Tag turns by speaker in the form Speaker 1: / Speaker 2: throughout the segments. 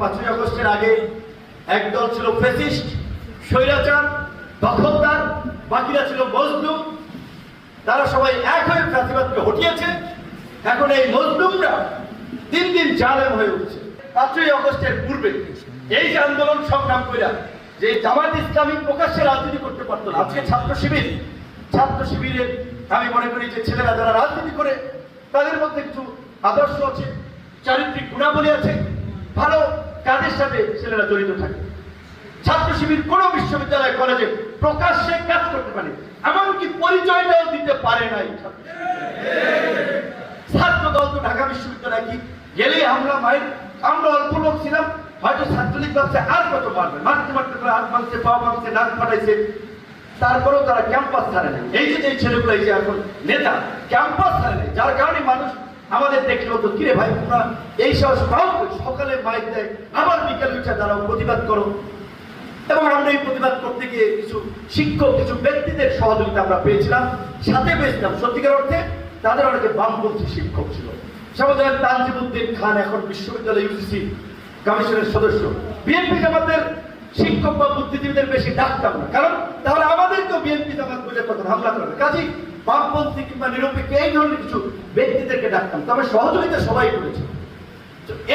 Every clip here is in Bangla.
Speaker 1: পাঁচই আগস্টের আগে একদল ছিল ফেসিস্ট, স্বৈরাচার, দখলদার, বাকিরা ছিল মজলুম। তারা সবাই এক হয়ে ফ্যাসিবাদকে হটিয়েছে। এখন এই মজলুমরা দিন দিন জালেম হয়ে উঠছে। পাঁচই আগস্টের পূর্বে এই যে আন্দোলন সংগ্রাম করে যে জামাত ইসলামী প্রকাশ্যে রাজনীতি করতে পারতো না, আজকে ছাত্র শিবির, ছাত্র শিবিরের, আমি মনে করি যে ছেলেরা যারা রাজনীতি করে, তাদের মধ্যে কিছু আদর্শ আছে, চারিত্রিক গুণাবলী আছে। কাজের সাথে ছেলেরা জড়িত থাকে। ছাত্র শিবির কোন বিশ্ববিদ্যালয়, কলেজে প্রকাশ্যে কাজ করতে পারে এমনকি পরিচয়টাও দিতে পারে নাই ছাত্র দল তো ঢাকা বিশ্ববিদ্যালয় কি? গেলেই আমরা মায়ের আমরা অল্প লোক ছিলাম, হয়তো ছাত্রলীগ ভাবছে আর কত মারবে মারতে মারতে করে হাত ভাঙছে পা ভাঙছে নাক ফাটাইছে। তারপরেও তারা ক্যাম্পাস ছাড়ে নাই। এই যে ছেলেগুলো, এই যে এখন নেতা ক্যাম্পাস ছাড়ে নাই। যার কারণে মানুষ আমাদের দেখলে হতো কিরে ভাই, তোমরা এই সাহস পাও সকালে মাইক দেয়, আবার বিকেল উঠে দাঁড়াও, প্রতিবাদ করো। এবং আমরা এই প্রতিবাদ করতে গিয়ে কিছু শিক্ষক, কিছু ব্যক্তিদের সহযোগিতা আমরা পেয়েছিলাম, সাথে পেয়েছিলাম। সত্যিকার অর্থে তাদের অনেকে বামপন্থী শিক্ষক ছিল। সমাজের তানজিবুদ্দিন খান এখন বিশ্ববিদ্যালয় ইউজিসি কমিশনের সদস্য। বিএনপি জামাতের শিক্ষক বা বুদ্ধিজীবীদের বেশি ডাকতাম না। কারণ তাহলে আমাদেরকেও বিএনপি জামাত বুঝে তখন হামলা করবে কাজী বামপন্থী কিংবা নিরপেক্ষ এই ধরনের কিছু ব্যক্তিদেরকে ডাকতাম। তবে সহযোগিতা সবাই করেছে।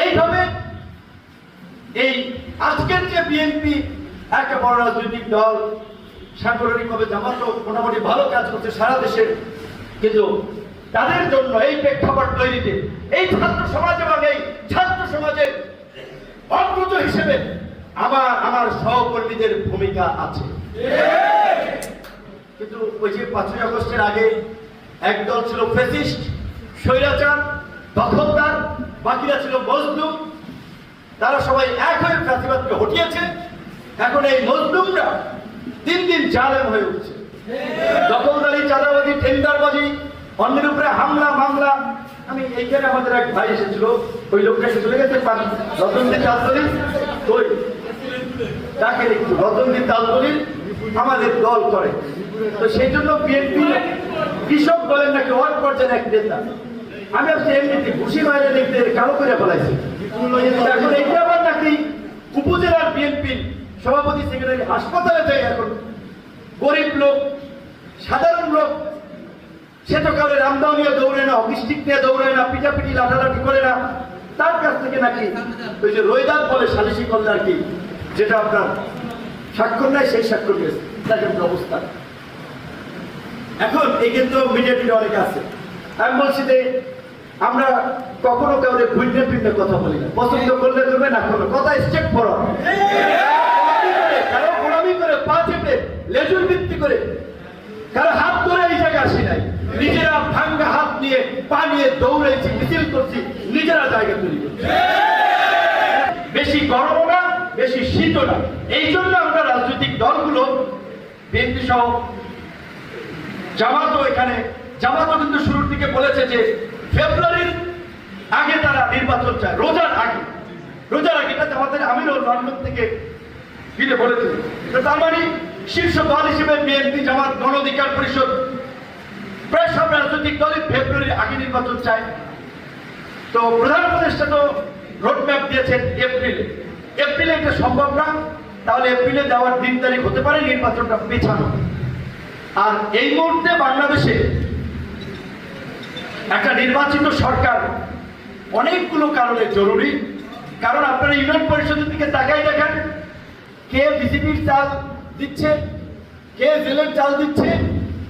Speaker 1: এইভাবে এই আজকের যে বিএনপি একটা বড় রাজনৈতিক দল, সাংগঠনিকভাবে জামাতও মোটামুটি ভালো কাজ করছে সারা দেশে, কিন্তু তাদের জন্য এই প্রেক্ষাপট তৈরিতে এই ছাত্র সমাজ এবং এই ছাত্র সমাজের অগ্রজ হিসেবে আমার আমার সহকর্মীদের ভূমিকা আছে। কিন্তু ওই যে পাঁচই আগস্টের আগে একদল ছিল ফেসিস্ট, স্বৈরাচার, দখলদার, বাকিরা ছিল মজলুম। তারা সবাই এক হয়ে ফ্যাসিবাদকে হটিয়েছে। এখন এই মজলুমরা দিন দিন জালেম হয়ে উঠছে। দখলদারি, চাঁদাবাজি, টেন্ডারবাজি, অন্যের উপরে হামলা, মামলা। আমি এইখানে আমাদের এক ভাই এসেছিল, ওই লোকটা এসে চলে গেছে রতনদী তালতলি ওই, তাকে একটু রতনদী তালতলি আমাদের দল করে। তো সেই জন্য বিএনপি কৃষক দলের নাকি ওয়ার্ড পর্যায়ের এক নেতা। আমি আজকে এমনিতে ঘুষি মাইরে দেখতে কালো করে ফেলাইছি। এখন এইটা আবার নাকি উপজেলার বিএনপির সভাপতি সেক্রেটারি হাসপাতালে যাই এখন। গরিব লোক, সাধারণ লোক, সে তো কারও রামদাও নিয়ে দৌড়ে না অফিস্টিক নিয়ে দৌড়ে না পিটাপিটি লাঠালাঠি করে না। তার কাছ থেকে নাকি ওই যে রৈদাত বলে সালিসি করলে আর কি, যেটা আপনার স্বাক্ষর নাই, সেই স্বাক্ষর নিয়েছে দেখেন অবস্থা এখন এই কিন্তু মিডিয়াটির অনেক আছে। আমি বলছি যে, আমরা কখনো কাউকে ভিন্ন ভিন্ন কথা বলি না। পছন্দ করলে করবে, না করবে কথা স্টেট ফর কারও লেজুর ভিত্তি করে। কারও হাত ধরে এই জায়গায় আসি নাই। নিজেরা ভাঙ্গা হাত নিয়ে, পা নিয়ে দৌড়াইছি মিছিল করছি, নিজেরা জায়গা বেশি গরম বেশি শীত না। এই জন্য আমরা রাজনৈতিক দলগুলো, বিএনপি সহ জামাতও এখানে জামাতও কিন্তু শুরুর দিকে বলেছে যে ফেব্রুয়ারির আগে তারা নির্বাচন চায়, রোজার আগে। রোজার আগে, এটা জামাতের আমিরও লন্ডন থেকে ফিরে বলেছে। তার মানে শীর্ষ দল হিসেবে বিএনপি, জামাত, গণ অধিকার পরিষদ, প্রায় সব রাজনৈতিক দলই ফেব্রুয়ারির আগে নির্বাচন চায়। তো প্রধান উপদেষ্টা তো রোডম্যাপ দিয়েছেন এপ্রিলে। এপ্রিলে এটা সম্ভব না, তাহলে এপ্রিলে দেওয়ার দিন তারিখ হতে পারে নির্বাচনটা পেছানো। আর এই মুহূর্তে বাংলাদেশে একটা নির্বাচিত সরকার অনেকগুলো কারণে জরুরি। কারণ আপনারা ইউনিয়ন পরিষদের দিকে তাকাই দেখেন, কে বিজেপির চাল দিচ্ছে, কে জেলের চাল দিচ্ছে,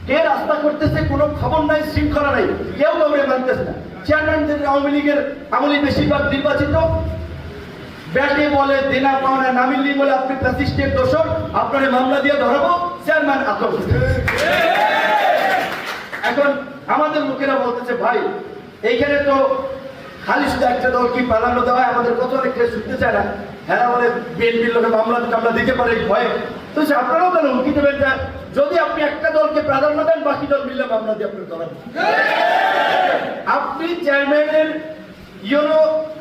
Speaker 1: কে রাস্তা করতেছে, কোনো খবর নাই, শৃঙ্খলা নাই, কেউ কাউরে মানতেছে না। চেয়ারম্যানদের আওয়ামী লীগের আমলি বেশিরভাগ নির্বাচিত ব্যাটে বলে দেনা পাওনা নামিলি বলে আপনি প্যাসিস্টের দোষর আপনার মামলা দিয়ে ধরাবো চেয়ারম্যান আতঙ্ক এখন আমাদের লোকেরা বলতেছে ভাই এইখানে তো খালি শুধু একটা দল কি প্রাধান্য দেওয়া হয় আমাদের কত অনেক কেস শুনতে চায় না? হ্যাঁ বলে বিএনপির লোকে মামলা টামলা দিতে পারে ভয়ে। তো সে আপনারাও তাহলে হুমকি দেবেন যে যদি আপনি একটা দলকে প্রাধান্য দেন বাকি দল মিললে মামলা দিয়ে আপনি ধরান আপনি চেয়ারম্যানের ইউনো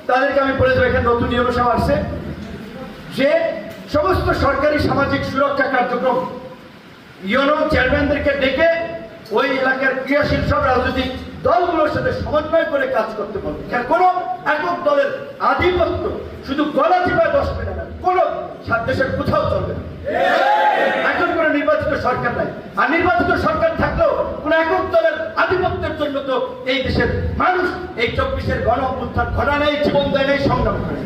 Speaker 1: তাদেরকে আমি বলে দেবো, এখানে নতুন নিয়মসভা আসছে। যে সমস্ত সরকারি সামাজিক সুরক্ষা কার্যক্রম ইউনো চেয়ারম্যানদেরকে ডেকে ওই এলাকার ক্রিয়াশীল সব রাজনৈতিক দলগুলোর সাথে সমন্বয় করে কাজ করতে পারবে কারণ কোনো একক দলের আধিপত্য শুধু গলা চিপায় বসবে না, কোনো সাত দেশের কোথাও চলবে না। এখন কোনো নির্বাচিত সরকার নাই। আর নির্বাচিত সরকার থাকলেও পর্যন্ত এই দেশের মানুষ এই চব্বিশের গণ উত্থান ঘটা নেই জীবন দেয় সংগ্রাম করে।